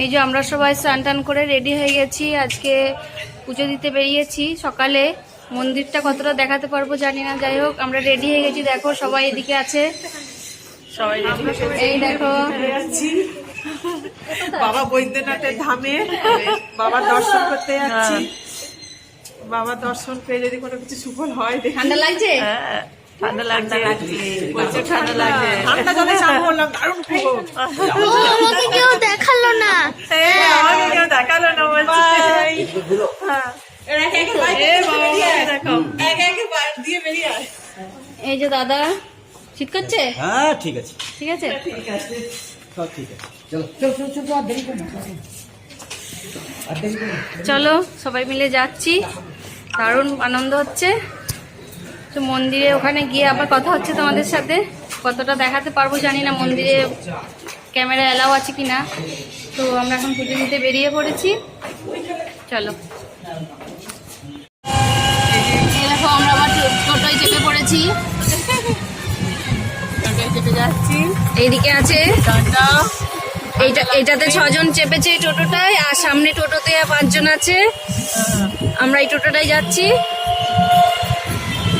এই যে আমরা সবাই স্নান টান করে রেডি হয়ে গেছি। আজকে পুজো দিতে বেরিয়েছি সকালে। মন্দিরটা কতটা দেখাতে পারব জানি না। যাই হোক আমরা রেডি হয়ে গেছি। দেখো সবাই এদিকে আছে। সবাই এই দেখো। বাবা বৈদ্যনাথের ধামে বাবার দর্শন করতে যাচ্ছি। বাবার দর্শন পেয়ে যদি কোনো কিছু সুফল হয় ঠান্ডা লাগছে? ঠান্ডা লাগছে। বলছে ঠান্ডা লাগছে। ঠান্ডা জলে স্নান করলাম দারুণ খুব আমাকে কেউ দেখাল না। আমাকে কেউ দেখাল না বলছে। দেখো। এই যে দাদা ঠিক করছে? হ্যাঁ ঠিক আছে। ঠিক আছে? সব ঠিক আছে। চলো চলো চলো চলো আর দেরি করো না। আর দেরি করো না। চলো সবাই মিলে যাচ্ছি। দারুণ আনন্দ হচ্ছে। তো মন্দিরে ওখানে গিয়ে আবার কথা হচ্ছে তোমাদের সাথে। কতটা দেখাতে পারব জানি না মন্দিরে ক্যামেরা অ্যালাউ আছে কি না। তো আমরা এখন পুজো দিতে বেরিয়ে পড়েছি। চলো। দেখো আমরা আবার টোটোয় চেপে পড়েছি। চেপে যাচ্ছি। এইদিকে আছে। এইটা এইটাতে ছজন চেপেছে এই টোটোটায় আর সামনে টোটোতে পাঁচজন আছে। আমরা এই টোটোটায় যাচ্ছি।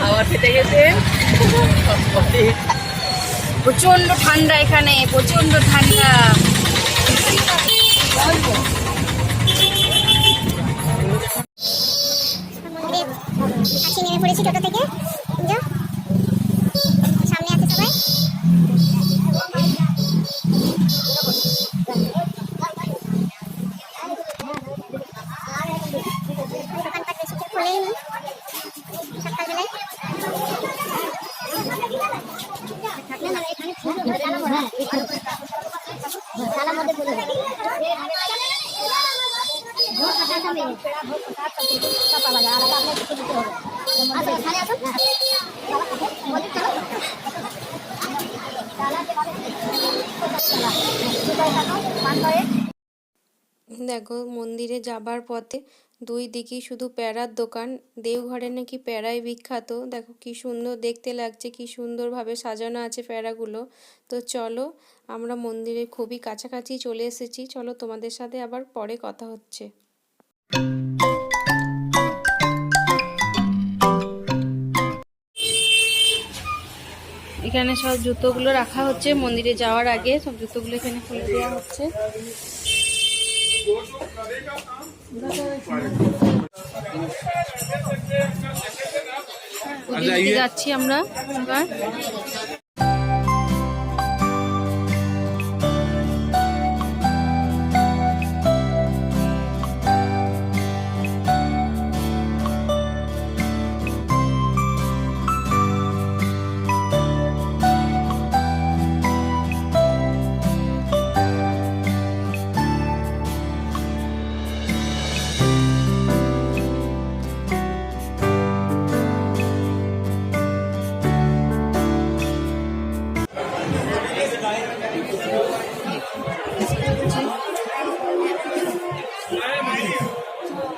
হাওয়া খেতে গেছে প্রচণ্ড ঠান্ডা এখানে প্রচণ্ড ঠান্ডা। নেমে পড়েছি টোটো থেকে। দেখো, মন্দিরে যাবার পথে দুই দিকেই শুধু প্যারার দোকান। দেওঘরে নাকি প্যারাই বিখ্যাত। দেখো কি সুন্দর, দেখতে লাগছে কি সুন্দরভাবে সাজানো আছে প্যারাগুলো তো চলো, আমরা মন্দিরের খুবই কাছাকাছি চলে এসেছি। চলো তোমাদের সাথে আবার পরে কথা হচ্ছে। এখানে সব জুতোগুলো রাখা হচ্ছে। মন্দিরে যাওয়ার আগে সব জুতোগুলো এখানে খুলে দেওয়া হচ্ছে। যাচ্ছি আমরা এবার।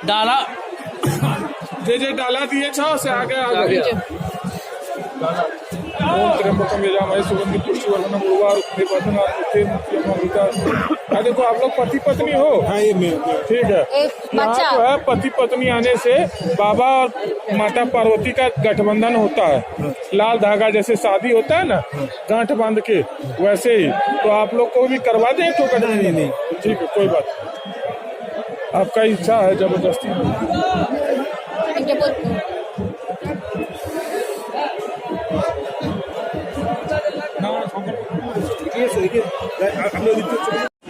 डाला। जे जे डाला दिए छो से आगे आ गया। ओम त्र्यंबकम यजामहे सुगंधि पुष्टि वर्धनम उर्वार निवर्धन आदित्य हाँ देखो आप लोग पति पत्नी हो? हाँ ये ठीक है। यहाँ जो है पति पत्नी आने से बाबा और माता पार्वती का गठबंधन होता है। लाल धागा जैसे शादी होता है ना गांठ बाँध के वैसे ही। तो आप लोग को भी करवा दे तो गठबंधन? ठीक है कोई बात नहीं। आपका इच्छा है जबरदस्ती नहीं। এটা বল-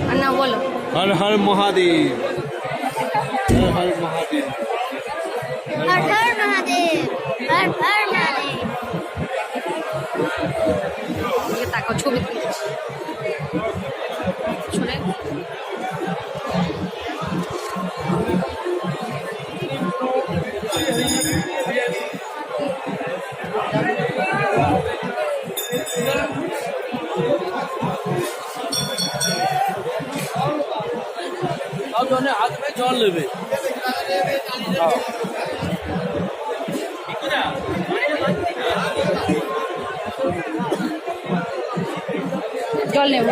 আর না বলো हर हर महादेव हर हर महादेव हर हर महादेव हर हर महादेव এদিকে তাকাও ছবি তুলছি জনে আসবে জল নেবে। জল নেব।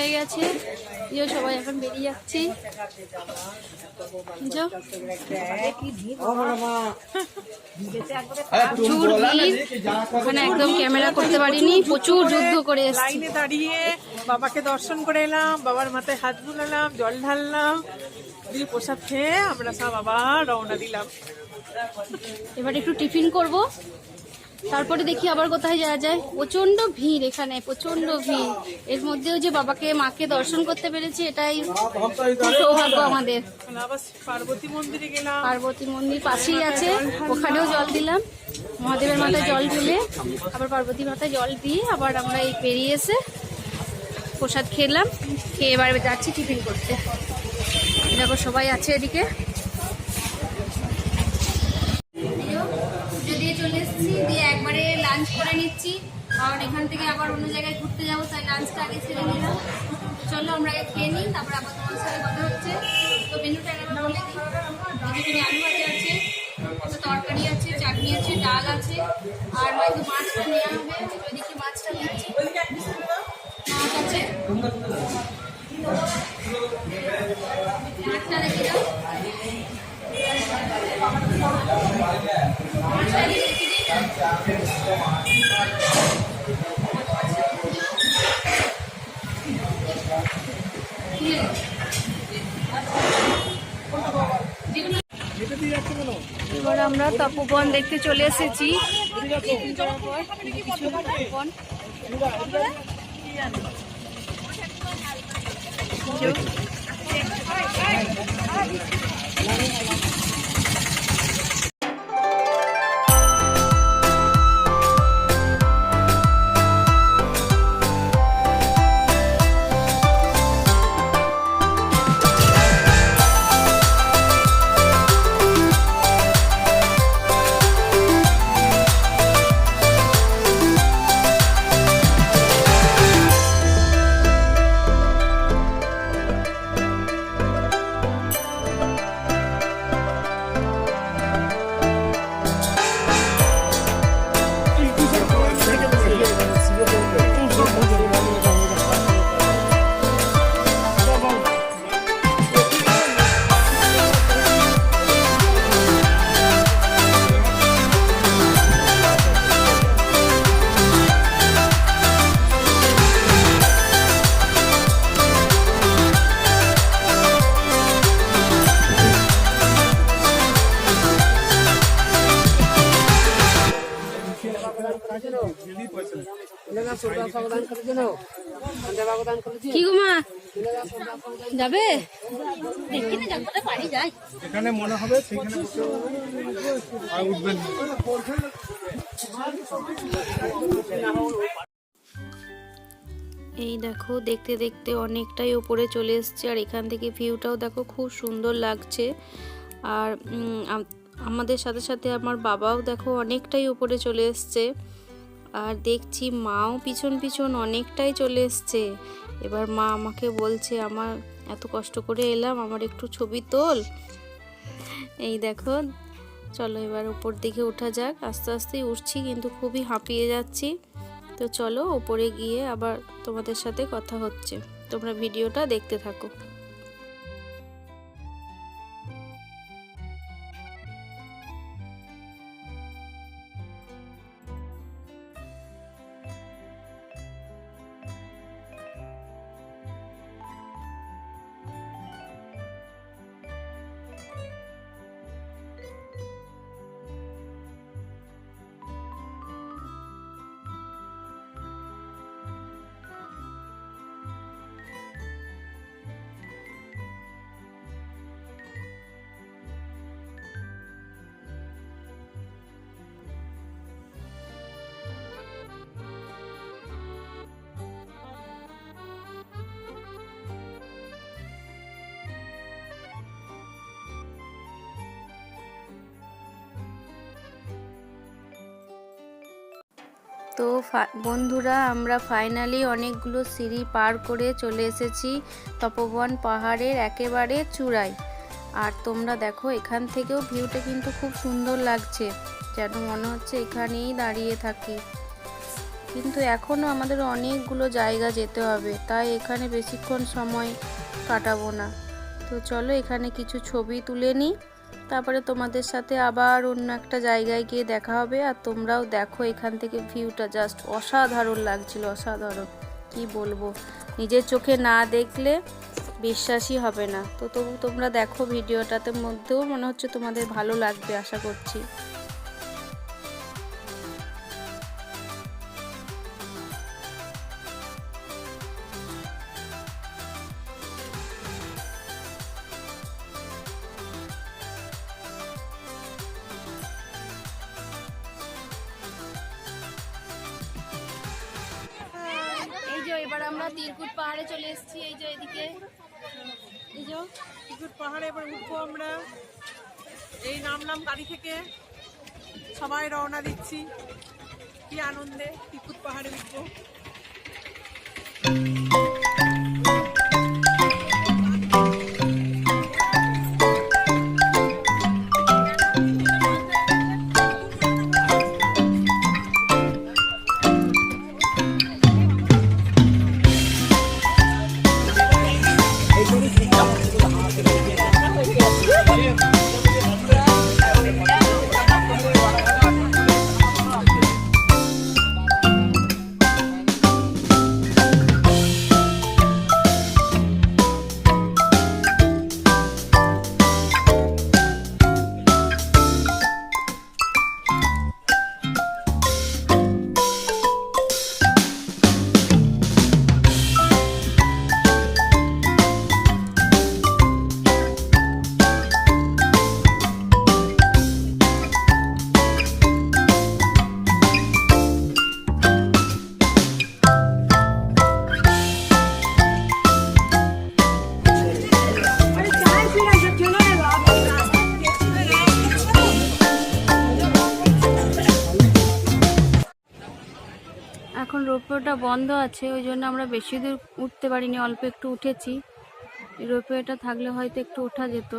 হয়ে গেছে। যে সবাই এখন বেরিয়ে যাচ্ছি। প্রচুর ভিড়। ওখানে একদম ক্যামেরা করতে পারিনি। প্রচুর যুদ্ধ করে লাইনে দাঁড়িয়ে বাবাকে দর্শন করে এলাম বাবার মাথায় হাত বুলালাম জল ঢাললাম দিয়ে প্রসাদ খেয়ে আমরা সব আবার রওনা দিলাম। এবার একটু টিফিন করব। তারপরে দেখি আবার কোথায় যাওয়া যায়। প্রচণ্ড ভিড় এখানে প্রচণ্ড ভিড়। এর মধ্যেও যে বাবাকে, মাকে দর্শন করতে পেরেছি, এটাই সৌভাগ্য আমাদের। পার্বতী মন্দিরে পাশেই আছে, ওখানেও জল দিলাম। মহাদেবের মাথায় জল ঢেলে, আবার পার্বতী মাথায় জল দিয়ে আবার আমরা এই বেরিয়ে এসে প্রসাদ খেলাম, খেয়ে এবার যাচ্ছি টিফিন করতে। দেখো সবাই আছে এদিকে পুজো দিয়ে চলে এসেছি দিয়ে একবারে লাঞ্চ করে নিচ্ছি। কারণ এখান থেকে আবার অন্য জায়গায় ঘুরতে যাব, তাই লাঞ্চটা আগে ছেড়ে নিলাম। চলো আমরা আগে খেয়ে নিই, তারপর আবার তোমার সাথে কথা হচ্ছে। তো মেনুটা আলু ভাজা আছে তরকারি আছে, চাটনি আছে, ডাল আছে, আর হয়তো মাছটা নেওয়া হবে। ওইদিকে মাছটা নিচ্ছি, মাছ আছে। মাছটা রেখে দাও। মাছটা তপবন দেখতে চলে এসেছি তপবন। কি গো মা? যাবে? এখানে মনে হবে সেখানে আর উঠবেন এই দেখো দেখতে দেখতে অনেকটাই ওপরে চলে এসছে আর এখান থেকে ভিউটাও দেখো খুব সুন্দর লাগছে। আর উম, আমাদের সাথে সাথে আমার বাবাও দেখো অনেকটাই উপরে চলে এসছে। আর দেখছি মাও পিছন পিছন অনেকটাই চলে এসছে। এবার মা আমাকে বলছে, আমার এত কষ্ট করে এলাম, আমার একটু ছবি তোল। এই দেখো, চলো এবার উপর দিকে ওঠা যাক। আস্তে আস্তেই উঠছি, কিন্তু খুবই হাঁপিয়ে যাচ্ছি। তো চলো ওপরে গিয়ে আবার তোমাদের সাথে কথা হচ্ছে। তোমরা ভিডিওটা দেখতে থাকো। তো বন্ধুরা, আমরা ফাইনালি অনেকগুলো সিঁড়ি পার করে চলে এসেছি তপবন পাহাড়ের একেবারে চূড়ায়। আর তোমরা দেখো, এখান থেকেও ভিউটা কিন্তু খুব সুন্দর লাগছে, যেন মনে হচ্ছে এখানেই দাঁড়িয়ে থাকি। কিন্তু এখনও আমাদের অনেকগুলো জায়গা যেতে হবে, তাই এখানে বেশিক্ষণ সময় কাটাবো না। তো চলো, এখানে কিছু ছবি তুলে নিই। তারপরে তোমাদের সাথে আবার অন্য একটা জায়গায় গিয়ে দেখা হবে আর তোমরাও দেখো এখান থেকে ভিউটা জাস্ট অসাধারণ লাগছিল, অসাধারণ। কি বলব? নিজের চোখে না দেখলে বিশ্বাসই হবে না। তো তবু তোমরা দেখো ভিডিওটাতে, মধ্যেও মনে হচ্ছে তোমাদের ভালো লাগবে, আশা করছি। তিরকুট পাহাড়ে চলে এসেছি, এই যে এদিকে। এই যে, তিরকুট পাহাড়ে এবার উঠবো আমরা। এই নামলাম গাড়ি থেকে। সবাই রওনা দিচ্ছি। কি আনন্দে তিরকুট পাহাড়ে উঠবো। বন্ধ আছে, ওই জন্য আমরা বেশি দূর উঠতে পারিনি, অল্প একটু উঠেছি। রোপওয়েটা থাকলে হয়তো একটু ওঠা যেত।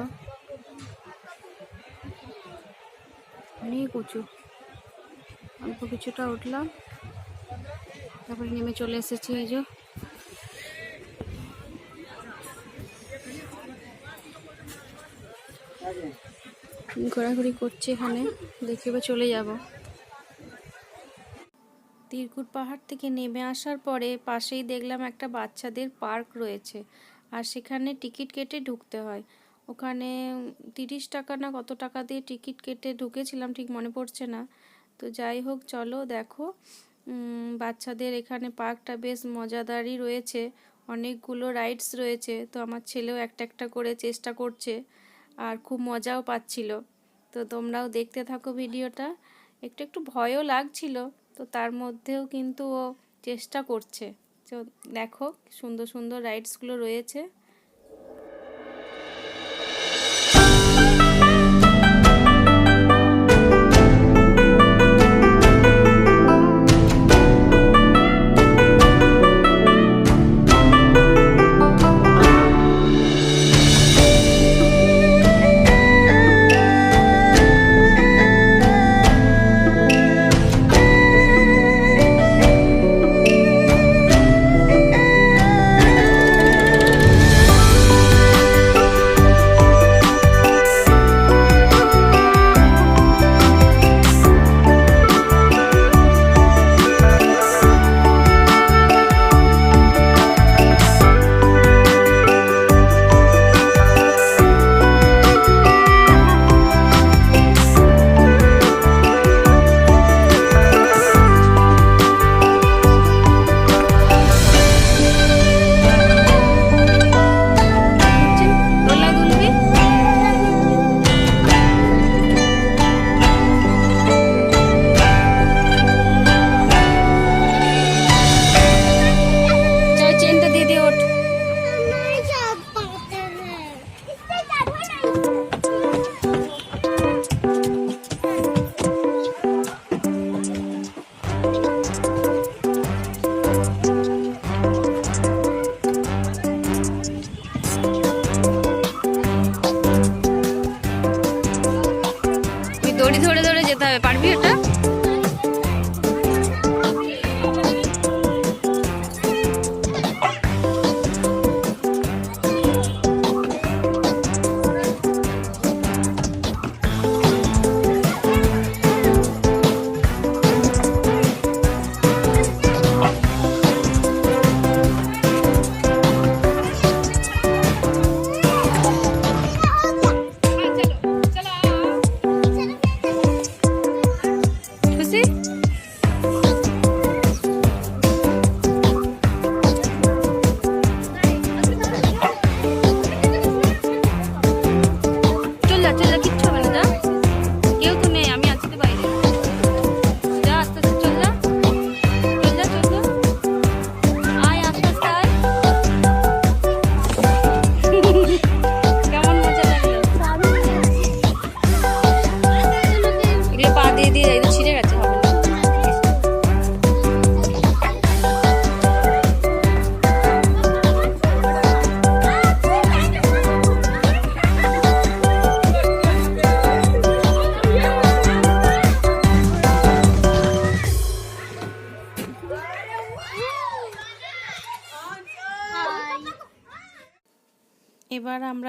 অনেক উঁচু। অল্প কিছুটা উঠলাম। তারপরে নেমে চলে এসেছি এই যে। ঘোরাঘুরি করছি এখানে, দেখে চলে যাব। তিরকুট পাহাড় থেকে নেমে আসার পরে পাশেই দেখলাম একটা বাচ্চাদের পার্ক রয়েছে আর সেখানে টিকিট কেটে ঢুকতে হয়। ওখানে তিরিশ টাকা না কত টাকা দিয়ে টিকিট কেটে ঢুকেছিলাম ঠিক মনে পড়ছে না। তো যাই হোক, চলো দেখো। বাচ্চাদের এখানে পার্কটা বেশ মজাদারই রয়েছে। অনেকগুলো রাইডস রয়েছে। তো আমার ছেলেও একটা একটা করে চেষ্টা করছে আর খুব মজাও পাচ্ছিল। তো তোমরাও দেখতে থাকো ভিডিওটা। একটু একটু ভয়ও লাগছিল। তো তার মধ্যেও কিন্তু ও চেষ্টা করছে। তো দেখো সুন্দর সুন্দর রাইডসগুলো রয়েছে।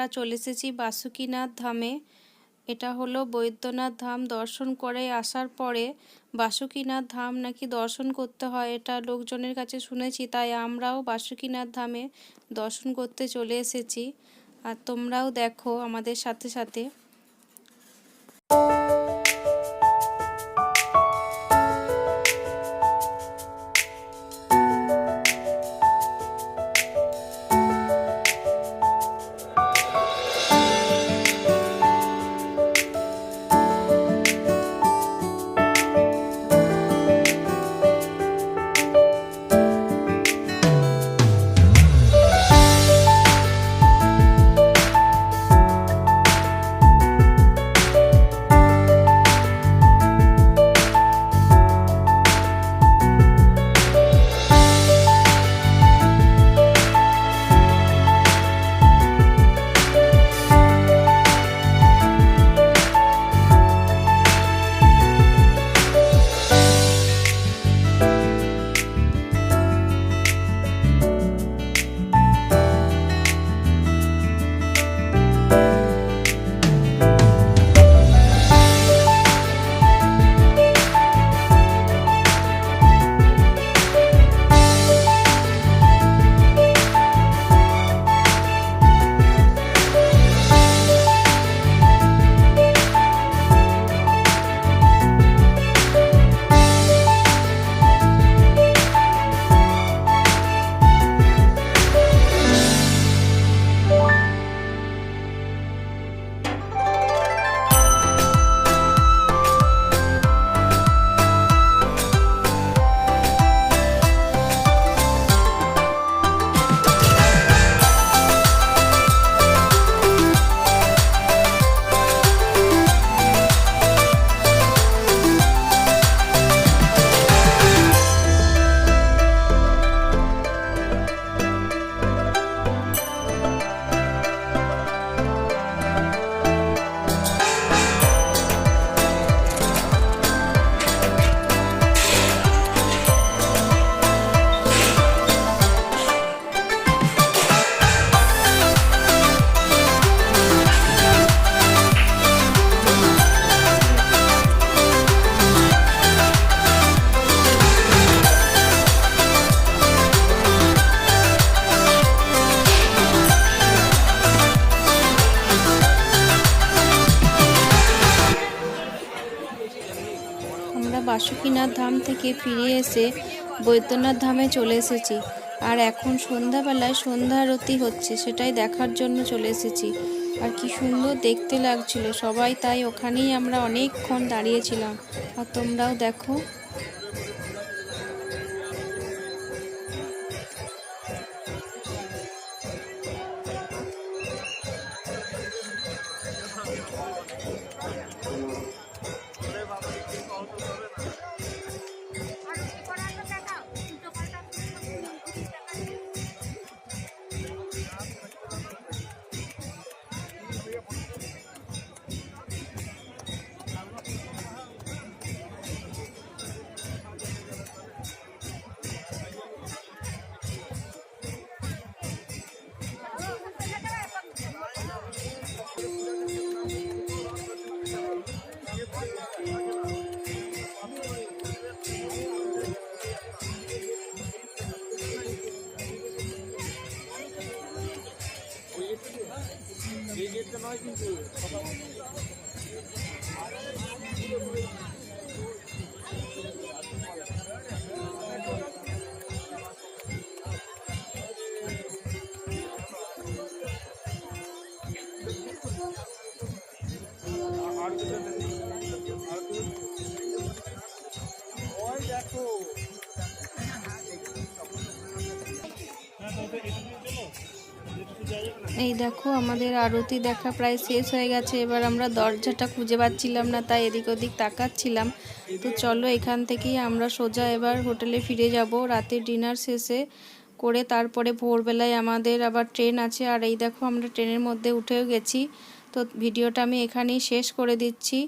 আমরা চলে এসেছি বাসুকিনাথ ধামে। এটা হলো বৈদ্যনাথ ধাম। দর্শন করে আসার পরে বাসুকিনাথ ধাম নাকি দর্শন করতে হয়, এটা লোকজনের কাছে শুনেছি। তাই আমরাও বাসুকিনাথ ধামে দর্শন করতে চলে এসেছি। আর তোমরাও দেখো আমাদের সাথে সাথে। এসে বৈদ্যনাথ ধামে চলে এসেছি। আর এখন সন্ধ্যাবেলায় সন্ধ্যা আরতি হচ্ছে, সেটাই দেখার জন্য চলে এসেছি। আর কি সুন্দর দেখতে লাগছিল, সবাই তাই ওখানেই আমরা অনেকক্ষণ দাঁড়িয়েছিলাম। আর তোমরাও দেখো। আর দেখো এই দেখো, আমাদের আরতি দেখা প্রায় শেষ হয়ে গেছে। এবার আমরা দরজাটা খুঁজে পাচ্ছিলাম না, তাই এদিক ওদিক তাকাচ্ছিলাম। তো চলো, এখান থেকেই আমরা সোজা এবার হোটেলে ফিরে যাব। রাতে ডিনার শেষে করে তারপরে ভোরবেলায় আমাদের আবার ট্রেন আছে। আর এই দেখো, আমরা ট্রেনের মধ্যে উঠেও গেছি। তো ভিডিওটা আমি এখানেই শেষ করে দিচ্ছি।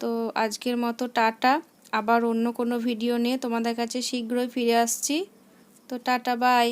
তো আজকের মতো টাটা। আবার অন্য কোনো ভিডিও নিয়ে তোমাদের কাছে শীঘ্রই ফিরে আসছি। তো টাটা, বাই।